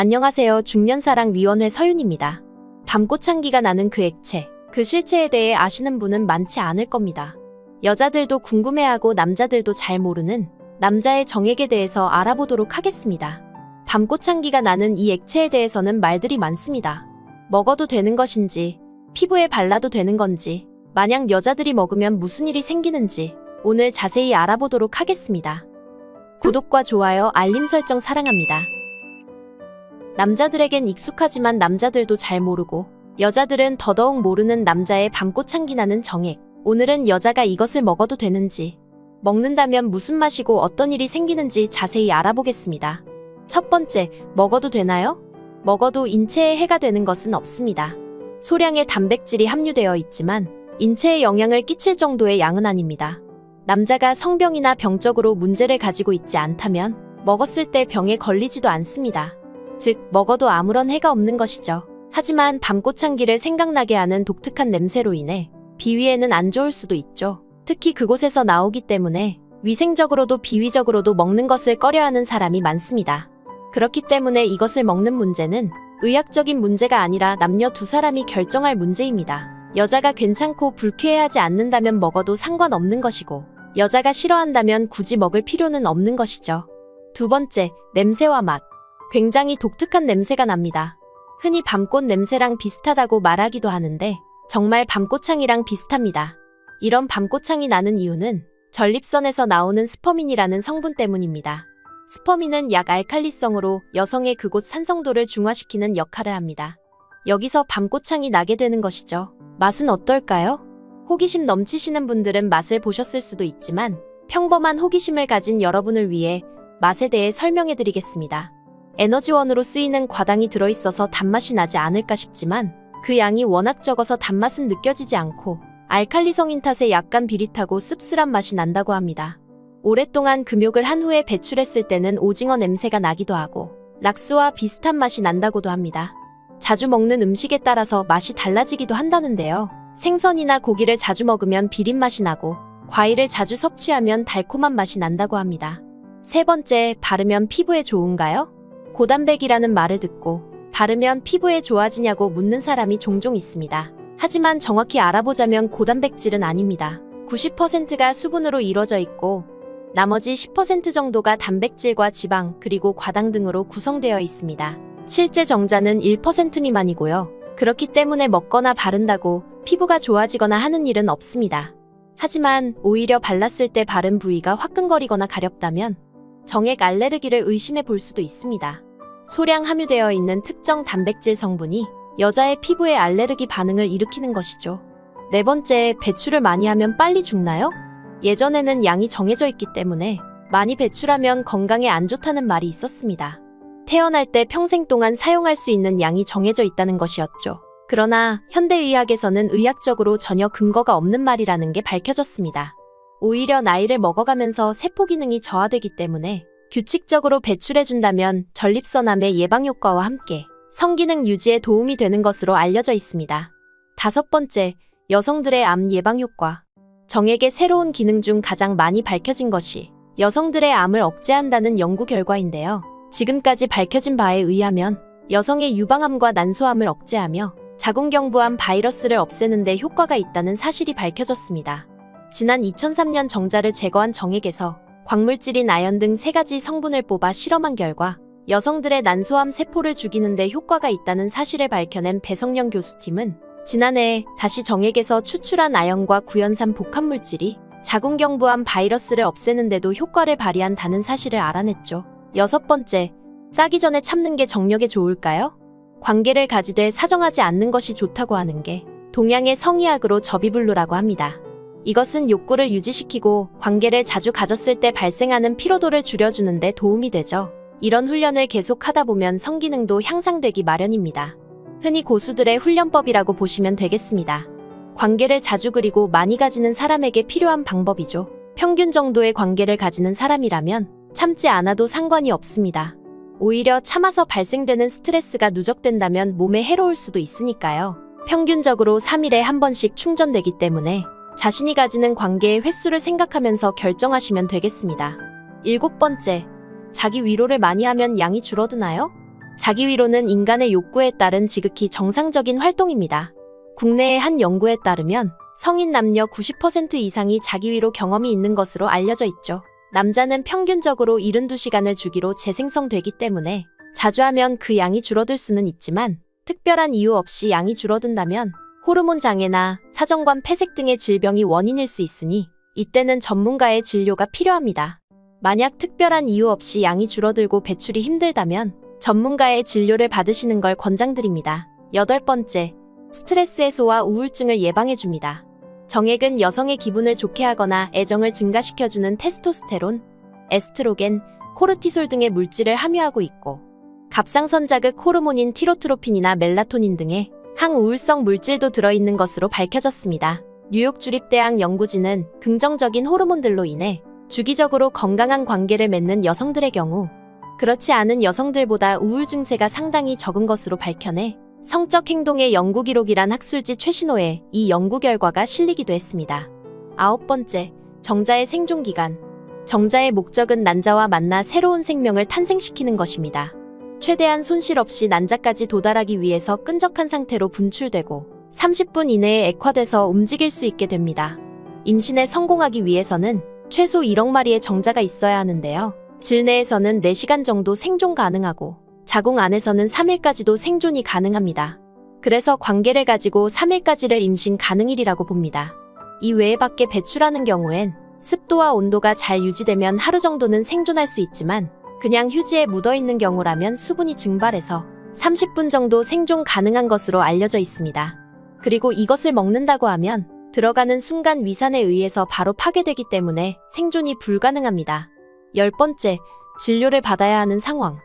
안녕하세요. 중년사랑위원회 서윤입니다. 밤꽃향기가 나는 그 액체, 그 실체에 대해 아시는 분은 많지 않을 겁니다. 여자들도 궁금해하고 남자들도 잘 모르는 남자의 정액에 대해서 알아보도록 하겠습니다. 밤꽃향기가 나는 이 액체에 대해서는 말들이 많습니다. 먹어도 되는 것인지, 피부에 발라도 되는 건지, 만약 여자들이 먹으면 무슨 일이 생기는지 오늘 자세히 알아보도록 하겠습니다. 구독과 좋아요, 알림 설정 사랑합니다. 남자들에겐 익숙하지만 남자들도 잘 모르고 여자들은 더더욱 모르는 남자의 밤꽃 향기 나는 정액. 오늘은 여자가 이것을 먹어도 되는지, 먹는다면 무슨 맛이고 어떤 일이 생기는지 자세히 알아보겠습니다. 첫 번째, 먹어도 되나요? 먹어도 인체에 해가 되는 것은 없습니다. 소량의 단백질이 함유되어 있지만 인체에 영향을 끼칠 정도의 양은 아닙니다. 남자가 성병이나 병적으로 문제를 가지고 있지 않다면 먹었을 때 병에 걸리지도 않습니다. 즉, 먹어도 아무런 해가 없는 것이죠. 하지만 밤꽃향기를 생각나게 하는 독특한 냄새로 인해 비위에는 안 좋을 수도 있죠. 특히 그곳에서 나오기 때문에 위생적으로도 비위적으로도 먹는 것을 꺼려하는 사람이 많습니다. 그렇기 때문에 이것을 먹는 문제는 의학적인 문제가 아니라 남녀 두 사람이 결정할 문제입니다. 여자가 괜찮고 불쾌해하지 않는다면 먹어도 상관없는 것이고, 여자가 싫어한다면 굳이 먹을 필요는 없는 것이죠. 두 번째, 냄새와 맛. 굉장히 독특한 냄새가 납니다. 흔히 밤꽃 냄새랑 비슷하다고 말하기도 하는데, 정말 밤꽃향이랑 비슷합니다. 이런 밤꽃향이 나는 이유는 전립선에서 나오는 스퍼민이라는 성분 때문입니다. 스퍼민은 약 알칼리성으로 여성의 그곳 산성도를 중화시키는 역할을 합니다. 여기서 밤꽃향이 나게 되는 것이죠. 맛은 어떨까요? 호기심 넘치시는 분들은 맛을 보셨을 수도 있지만 평범한 호기심을 가진 여러분을 위해 맛에 대해 설명해 드리겠습니다. 에너지원으로 쓰이는 과당이 들어있어서 단맛이 나지 않을까 싶지만 그 양이 워낙 적어서 단맛은 느껴지지 않고 알칼리 성인 탓에 약간 비릿하고 씁쓸한 맛이 난다고 합니다. 오랫동안 금욕을 한 후에 배출했을 때는 오징어 냄새가 나기도 하고 락스와 비슷한 맛이 난다고도 합니다. 자주 먹는 음식에 따라서 맛이 달라지기도 한다는데요. 생선이나 고기를 자주 먹으면 비린 맛이 나고 과일을 자주 섭취하면 달콤한 맛이 난다고 합니다. 세 번째, 바르면 피부에 좋은가요? 고단백이라는 말을 듣고 바르면 피부에 좋아지냐고 묻는 사람이 종종 있습니다. 하지만 정확히 알아보자면 고단백질은 아닙니다. 90%가 수분으로 이루어져 있고 나머지 10% 정도가 단백질과 지방 그리고 과당 등으로 구성되어 있습니다. 실제 정자는 1% 미만이고요. 그렇기 때문에 먹거나 바른다고 피부가 좋아지거나 하는 일은 없습니다. 하지만 오히려 발랐을 때 바른 부위가 화끈거리거나 가렵다면 정액 알레르기를 의심해 볼 수도 있습니다. 소량 함유되어 있는 특정 단백질 성분이 여자의 피부에 알레르기 반응을 일으키는 것이죠. 네 번째, 배출을 많이 하면 빨리 죽나요? 예전에는 양이 정해져 있기 때문에 많이 배출하면 건강에 안 좋다는 말이 있었습니다. 태어날 때 평생 동안 사용할 수 있는 양이 정해져 있다는 것이었죠. 그러나 현대의학에서는 의학적으로 전혀 근거가 없는 말이라는 게 밝혀졌습니다. 오히려 나이를 먹어가면서 세포 기능이 저하되기 때문에 규칙적으로 배출해준다면 전립선암의 예방 효과와 함께 성기능 유지에 도움이 되는 것으로 알려져 있습니다. 다섯 번째, 여성들의 암 예방 효과. 정액의 새로운 기능 중 가장 많이 밝혀진 것이 여성들의 암을 억제한다는 연구 결과인데요. 지금까지 밝혀진 바에 의하면 여성의 유방암과 난소암을 억제하며 자궁경부암 바이러스를 없애는 데 효과가 있다는 사실이 밝혀졌습니다. 지난 2003년 정자를 제거한 정액에서 광물질인 아연 등 세 가지 성분을 뽑아 실험한 결과 여성들의 난소암 세포를 죽이는 데 효과가 있다는 사실을 밝혀낸 배성령 교수팀은 지난해 다시 정액에서 추출한 아연과 구연산 복합물질이 자궁경부암 바이러스를 없애는데도 효과를 발휘한다는 사실을 알아냈죠. 여섯 번째, 싸기 전에 참는 게 정력에 좋을까요? 관계를 가지되 사정하지 않는 것이 좋다고 하는 게 동양의 성의학으로 접이불루라고 합니다. 이것은 욕구를 유지시키고 관계를 자주 가졌을 때 발생하는 피로도를 줄여주는 데 도움이 되죠. 이런 훈련을 계속 하다 보면 성기능도 향상되기 마련입니다. 흔히 고수들의 훈련법이라고 보시면 되겠습니다. 관계를 자주 그리고 많이 가지는 사람에게 필요한 방법이죠. 평균 정도의 관계를 가지는 사람이라면 참지 않아도 상관이 없습니다. 오히려 참아서 발생되는 스트레스가 누적된다면 몸에 해로울 수도 있으니까요. 평균적으로 3일에 한 번씩 충전되기 때문에 자신이 가지는 관계의 횟수를 생각하면서 결정하시면 되겠습니다. 일곱 번째, 자기 위로를 많이 하면 양이 줄어드나요? 자기 위로는 인간의 욕구에 따른 지극히 정상적인 활동입니다. 국내의 한 연구에 따르면 성인 남녀 90% 이상이 자기 위로 경험이 있는 것으로 알려져 있죠. 남자는 평균적으로 72시간을 주기로 재생성되기 때문에 자주 하면 그 양이 줄어들 수는 있지만 특별한 이유 없이 양이 줄어든다면 호르몬 장애나 사정관 폐색 등의 질병이 원인일 수 있으니 이때는 전문가의 진료가 필요합니다. 만약 특별한 이유 없이 양이 줄어들고 배출이 힘들다면 전문가의 진료를 받으시는 걸 권장드립니다. 여덟 번째, 스트레스 해소와 우울증을 예방해줍니다. 정액은 여성의 기분을 좋게 하거나 애정을 증가시켜주는 테스토스테론, 에스트로겐, 코르티솔 등의 물질을 함유하고 있고, 갑상선 자극 호르몬인 티로트로핀이나 멜라토닌 등의 항우울성 물질도 들어있는 것으로 밝혀졌습니다. 뉴욕 주립대학 연구진은 긍정적인 호르몬들로 인해 주기적으로 건강한 관계를 맺는 여성들의 경우 그렇지 않은 여성들보다 우울 증세가 상당히 적은 것으로 밝혀내 성적 행동의 연구 기록이란 학술지 최신호에 이 연구 결과가 실리기도 했습니다. 아홉 번째, 정자의 생존 기간. 정자의 목적은 난자와 만나 새로운 생명을 탄생시키는 것입니다. 최대한 손실 없이 난자까지 도달하기 위해서 끈적한 상태로 분출되고 30분 이내에 액화돼서 움직일 수 있게 됩니다. 임신에 성공하기 위해서는 최소 1억 마리의 정자가 있어야 하는데요. 질내에서는 4시간 정도 생존 가능하고 자궁 안에서는 3일까지도 생존이 가능합니다. 그래서 관계를 가지고 3일까지를 임신 가능일이라고 봅니다. 이 외에 밖에 배출하는 경우엔 습도와 온도가 잘 유지되면 하루 정도는 생존할 수 있지만 그냥 휴지에 묻어 있는 경우라면 수분이 증발해서 30분 정도 생존 가능한 것으로 알려져 있습니다. 그리고 이것을 먹는다고 하면 들어가는 순간 위산에 의해서 바로 파괴되기 때문에 생존이 불가능합니다. 열 번째, 진료를 받아야 하는 상황.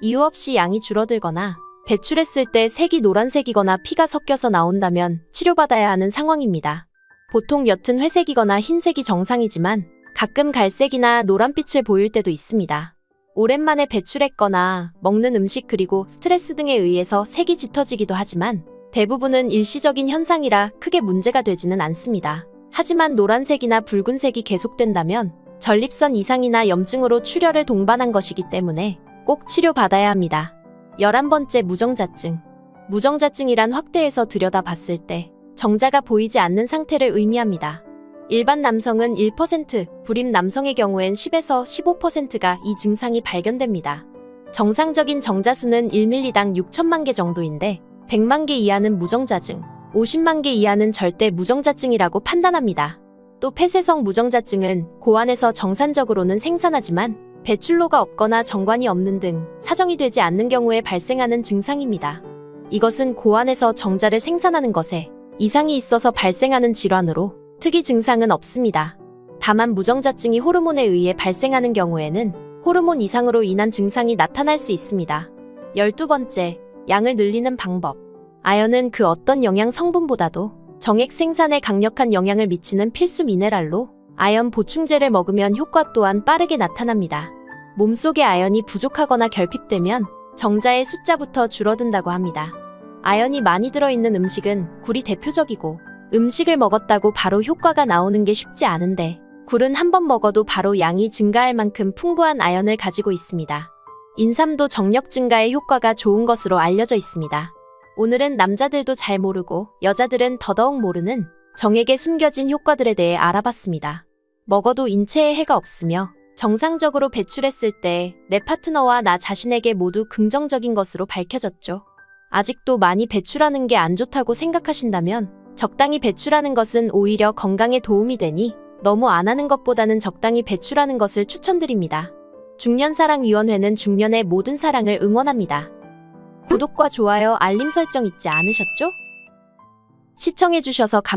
이유 없이 양이 줄어들거나 배출했을 때 색이 노란색이거나 피가 섞여서 나온다면 치료받아야 하는 상황입니다. 보통 옅은 회색이거나 흰색이 정상이지만 가끔 갈색이나 노란빛을 보일 때도 있습니다. 오랜만에 배출했거나 먹는 음식 그리고 스트레스 등에 의해서 색이 짙어지기도 하지만 대부분은 일시적인 현상이라 크게 문제가 되지는 않습니다. 하지만 노란색이나 붉은색이 계속된다면 전립선 이상이나 염증으로 출혈을 동반한 것이기 때문에 꼭 치료받아야 합니다. 11번째 무정자증. 무정자증이란 확대해서 들여다봤을 때 정자가 보이지 않는 상태를 의미합니다. 일반 남성은 1%, 불임 남성의 경우엔 10에서 15%가 이 증상이 발견됩니다. 정상적인 정자수는 1ml당 6천만 개 정도인데 100만 개 이하는 무정자증, 50만 개 이하는 절대 무정자증이라고 판단합니다. 또 폐쇄성 무정자증은 고안에서 정상적으로는 생산하지만 배출로가 없거나 정관이 없는 등 사정이 되지 않는 경우에 발생하는 증상입니다. 이것은 고안에서 정자를 생산하는 것에 이상이 있어서 발생하는 질환으로 특이 증상은 없습니다. 다만 무정자증이 호르몬에 의해 발생하는 경우에는 호르몬 이상으로 인한 증상이 나타날 수 있습니다. 12번째, 양을 늘리는 방법. 아연은 그 어떤 영양 성분보다도 정액 생산에 강력한 영향을 미치는 필수 미네랄로 아연 보충제를 먹으면 효과 또한 빠르게 나타납니다. 몸속에 아연이 부족하거나 결핍되면 정자의 숫자부터 줄어든다고 합니다. 아연이 많이 들어있는 음식은 굴이 대표적이고 음식을 먹었다고 바로 효과가 나오는 게 쉽지 않은데 굴은 한 번 먹어도 바로 양이 증가할 만큼 풍부한 아연을 가지고 있습니다. 인삼도 정력 증가에 효과가 좋은 것으로 알려져 있습니다. 오늘은 남자들도 잘 모르고 여자들은 더더욱 모르는 정액에 숨겨진 효과들에 대해 알아봤습니다. 먹어도 인체에 해가 없으며 정상적으로 배출했을 때 내 파트너와 나 자신에게 모두 긍정적인 것으로 밝혀졌죠. 아직도 많이 배출하는 게 안 좋다고 생각하신다면 적당히 배출하는 것은 오히려 건강에 도움이 되니 너무 안 하는 것보다는 적당히 배출하는 것을 추천드립니다. 중년사랑위원회는 중년의 모든 사랑을 응원합니다. 구독과 좋아요, 알림 설정 잊지 않으셨죠? 시청해주셔서 감